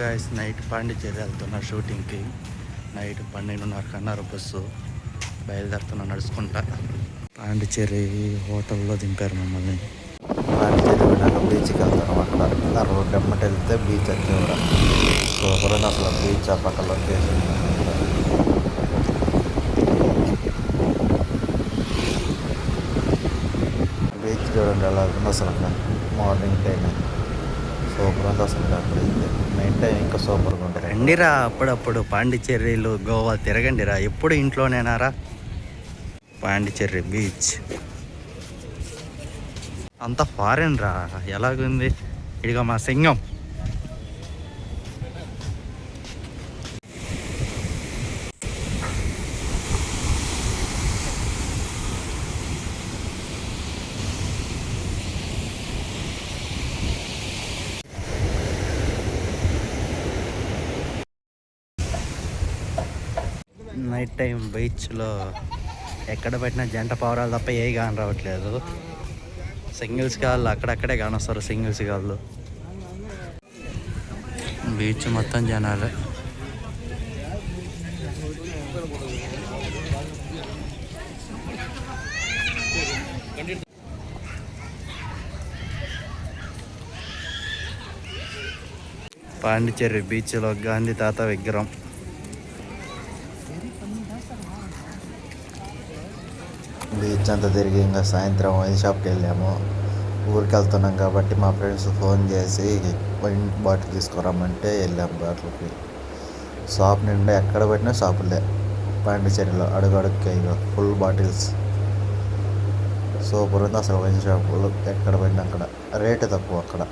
Guys night Pondicherry వెళ్తున్నా షూటింగ్కి night పన్నెండున్నర కన్నారు బస్సు బయలుదేరుతున్నా నడుచుకుంటా. పాండిచేరి హోటల్లో దింపారు మమ్మల్ని. పాండిచేరి వెళ్ళాక బీచ్కి వెళ్తాను అక్కడ ఆ రోడ్డు ఎమ్మటి వెళ్తే బీచ్ వచ్చే కూడా. సూపర్ అని అసలు బీచ్ ఆ పక్క లొకేషన్ బీచ్ చూడండి ఎలా ఉంది అసలు. మార్నింగ్ టైం సూపర్ ఉంది అసలు అక్కడ నైట్ టైం ఇంకా సూపర్గా ఉంటుంది రండిరా అప్పుడప్పుడు పాండిచ్చేరిలో గోవా తిరగండిరా. ఎప్పుడు ఇంట్లోనేనారా? పాండిచ్చేర్రి బీచ్. అంత ఫారెన్ రా ఎలాగుంది? ఇదిగా మా సింగం. నైట్ టైం బీచ్లో ఎక్కడ పెట్టినా జంట పవరాలు తప్ప ఏ గాని రావట్లేదు. సింగిల్స్ కాళ్ళు అక్కడక్కడే కానొస్తారు సింగిల్స్ కాళ్ళు. బీచ్ మొత్తం జనాలు. పాండిచ్చేరి బీచ్లో గాంధీ తాత విగ్రహం. బీచ్ అంతా తిరిగి ఇంకా సాయంత్రం వైన్ షాప్కి వెళ్ళాము. ఊరికి వెళ్తున్నాం కాబట్టి మా ఫ్రెండ్స్ ఫోన్ చేసి వైన్ బాటిల్ తీసుకురమ్మంటే వెళ్ళాము బాటిల్కి. షాప్ నిండా ఎక్కడ పెట్టినా షాపులే. పాండిచేరిలో అడుగు అడుగుకే ఇక ఫుల్ బాటిల్స్. సూపర్ ఉంది అసలు వైన్ షాపులు. ఎక్కడ పెట్టినా అక్కడ. రేటు తక్కువ అక్కడ.